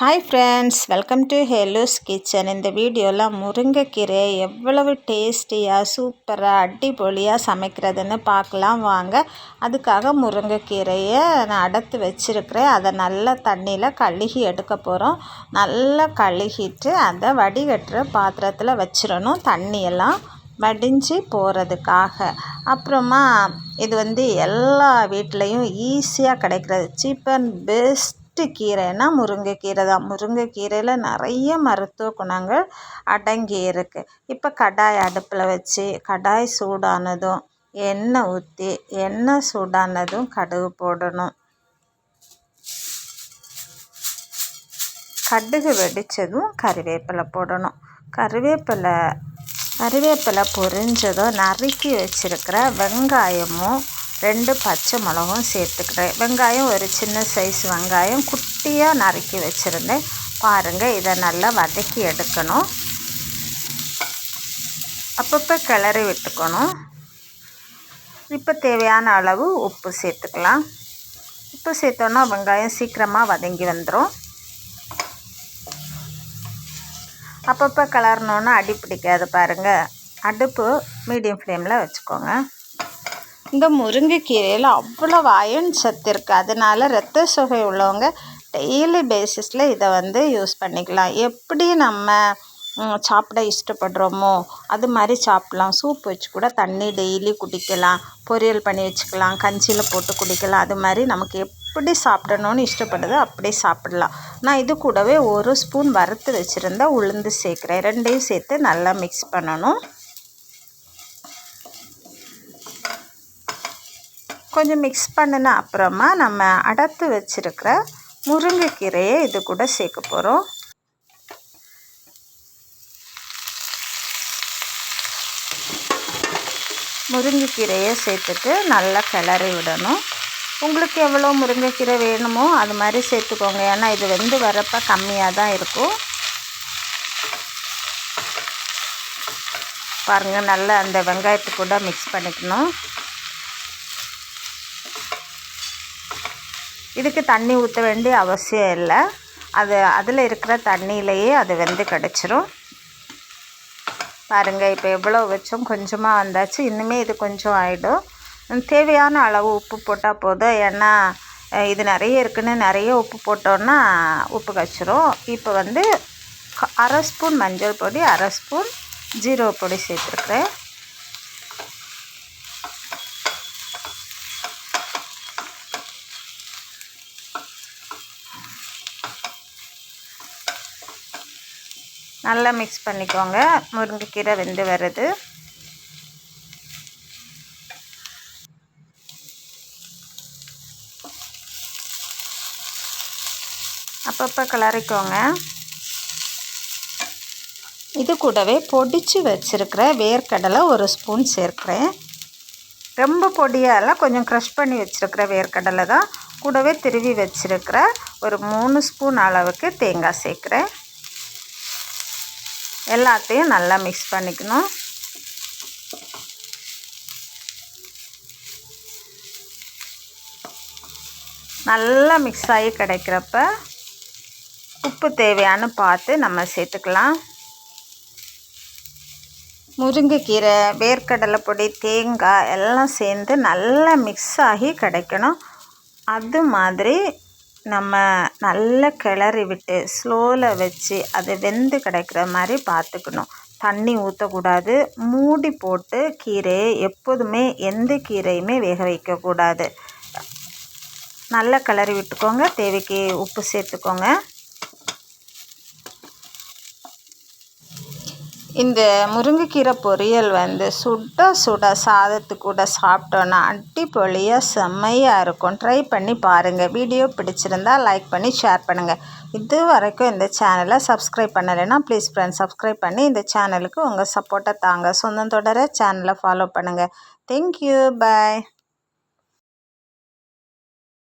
Hi friends welcome to Hello's Kitchen இந்த வீடியோவில் முருங்கைக்கீரை எவ்வளவு டேஸ்டியாக சூப்பராக அடிப்பொலியாக சமைக்கிறதுன்னு பார்க்கலாம் வாங்க. அதுக்காக முருங்கைக்கீரையை நான் அடத்து வச்சுருக்கிறேன். அதை நல்லா தண்ணியில் கழுகி எடுக்க போகிறோம் நல்லா கழுகிட்டு அதை வடிகட்டுற பாத்திரத்தில் வச்சிடணும் தண்ணியெல்லாம் வடிஞ்சு போகிறதுக்காக அப்புறமா இது வந்து எல்லா வீட்லேயும் ஈஸியாக கிடைக்கிறது. சீப் அண்ட் பெஸ்ட் பெஸ்ட்டு கீரைன்னா முருங்கைக்கீரை தான். முருங்கைக்கீரையில் நிறைய மருத்துவ குணங்கள் அடங்கி இருக்குது இப்போ கடாய் அடுப்பில் வச்சு கடாய் சூடானதும் எண்ணெய் ஊற்றி எண்ணெய் சூடானதும் கடுகு போடணும். கடுகு வெடித்ததும் கறிவேப்பிலை போடணும். கறிவேப்பிலை கறிவேப்பிலை பொரிஞ்சதும் நறுக்கி வச்சுருக்கிற வெங்காயமும் ரெண்டு பச்சை மிளகும் சேர்த்துக்கிறேன். வெங்காயம் ஒரு சின்ன சைஸ் வெங்காயம் குட்டியாக நறுக்கி வச்சுருந்தேன். பாருங்கள் இதை நல்லா வதக்கி எடுக்கணும். அப்பப்போ கிளறி விட்டுக்கணும். இப்போ தேவையான அளவு உப்பு சேர்த்துக்கலாம். உப்பு சேர்த்தோன்னா வெங்காயம் சீக்கிரமாக வதங்கி வந்துடும் அப்பப்போ கலரணுன்னா அடி பிடிக்காது பாருங்கள் அடுப்பு மீடியம் ஃப்ளேமில் வச்சுக்கோங்க. இந்த முருங்கைக்கீரையில் அவ்வளோ அயன் சத்து இருக்குது அதனால் ரத்த சுகை உள்ளவங்க டெய்லி பேசிஸில் இதை வந்து யூஸ் பண்ணிக்கலாம். எப்படி நம்ம சாப்பிட இஷ்டப்படுறோமோ அது மாதிரி சாப்பிட்லாம். சூப் வச்சு கூட தண்ணி டெய்லி குடிக்கலாம். பொரியல் பண்ணி வச்சுக்கலாம். கஞ்சியில் போட்டு குடிக்கலாம். அது மாதிரி நமக்கு எப்படி சாப்பிடணும்னு இஷ்டப்படுதோ அப்படியே சாப்பிடலாம். நான் இது கூடவே ஒரு ஸ்பூன் வறுத்து வச்சுருந்தா உளுந்து சேர்க்குறேன். ரெண்டையும் சேர்த்து நல்லா மிக்ஸ் பண்ணணும். கொஞ்சம் மிக்ஸ் பண்ணின அப்புறமா நம்ம அடத்து வச்சுருக்கிற முருங்கைக்கீரையை இது கூட சேர்க்க போகிறோம் முருங்கைக்கீரையை சேர்த்துட்டு நல்லா கிளறி விடணும். உங்களுக்கு எவ்வளோ முருங்கைக்கீரை வேணுமோ அது மாதிரி சேர்த்துக்கோங்க. ஏன்னா இது வந்து வரப்போ கம்மியாக தான் இருக்கும். பாருங்கள் நல்லா அந்த வெங்காயத்து கூட மிக்ஸ் பண்ணிக்கணும். இதுக்கு தண்ணி ஊற்ற வேண்டிய அவசியம் இல்லை. அது அதில் இருக்கிற தண்ணியிலையே அது வெந்து கிடச்சிரும். பாருங்கள் இப்போ எவ்வளோ வச்சோம் கொஞ்சமாக வந்தாச்சு. இன்னுமே இது கொஞ்சம் ஆகிடும் தேவையான அளவு உப்பு போட்டால் போதும். ஏன்னா இது நிறைய இருக்குன்னு நிறைய உப்பு போட்டோன்னா உப்பு கச்சிரும் இப்போ வந்து அரை ஸ்பூன் மஞ்சள் பொடி அரை ஸ்பூன் ஜீரோ பொடி சேர்த்துருக்குறேன். நல்லா மிக்ஸ் பண்ணிக்கோங்க. முருங்கைக்கீரை வெந்து வருது அப்பப்போ கிளறிக்கோங்க. இது கூடவே பொடிச்சு வச்சுருக்கிற வேர்க்கடலை ஒரு ஸ்பூன் சேர்க்குறேன். ரொம்ப பொடியால் கொஞ்சம் க்ரஷ் பண்ணி வச்சுருக்கிற வேர்க்கடலை தான் கூடவே திருவி வச்சுருக்கிற ஒரு மூணு ஸ்பூன் அளவுக்கு தேங்காய் சேர்க்குறேன். எல்லாத்தையும் நல்லா மிக்ஸ் பண்ணிக்கணும். நல்லா மிக்ஸ் ஆகி கிடைக்கிறப்ப உப்பு தேவையான்னு பார்த்து நம்ம சேர்த்துக்கலாம். முருங்கைக்கீரை வேர்க்கடலை பொடி தேங்காய் எல்லாம் சேர்ந்து நல்லா மிக்ஸ் ஆகி கிடைக்கணும். அது மாதிரி நம்ம நல்லா கிளறி விட்டு ஸ்லோவில் வச்சு அது வெந்து கிடைக்கிற மாதிரி பார்த்துக்கணும். தண்ணி ஊற்றக்கூடாது மூடி போட்டு கீரையை எப்போதுமே எந்த கீரையுமே வேக வைக்கக்கூடாது. நல்லா கிளறி விட்டுக்கோங்க. தேவைக்கு உப்பு சேர்த்துக்கோங்க. இந்த முருங்கைக்கீரை பொரியல் வந்து சுட சுட சாதத்து கூட சாப்பிட்டோன்னா அடிப்பொழியாக செம்மையாக இருக்கும். ட்ரை பண்ணி பாருங்கள் வீடியோ பிடிச்சிருந்தால் லைக் பண்ணி ஷேர் பண்ணுங்கள் இது வரைக்கும் இந்த சேனலை சப்ஸ்கிரைப் பண்ணலைன்னா ப்ளீஸ் ஃப்ரெண்ட்ஸ் சப்ஸ்கிரைப் பண்ணி இந்த சேனலுக்கு உங்கள் சப்போர்ட்டை தாங்க. சொந்தம் தொடர சேனலை ஃபாலோ பண்ணுங்கள் தேங்க்யூ பாய்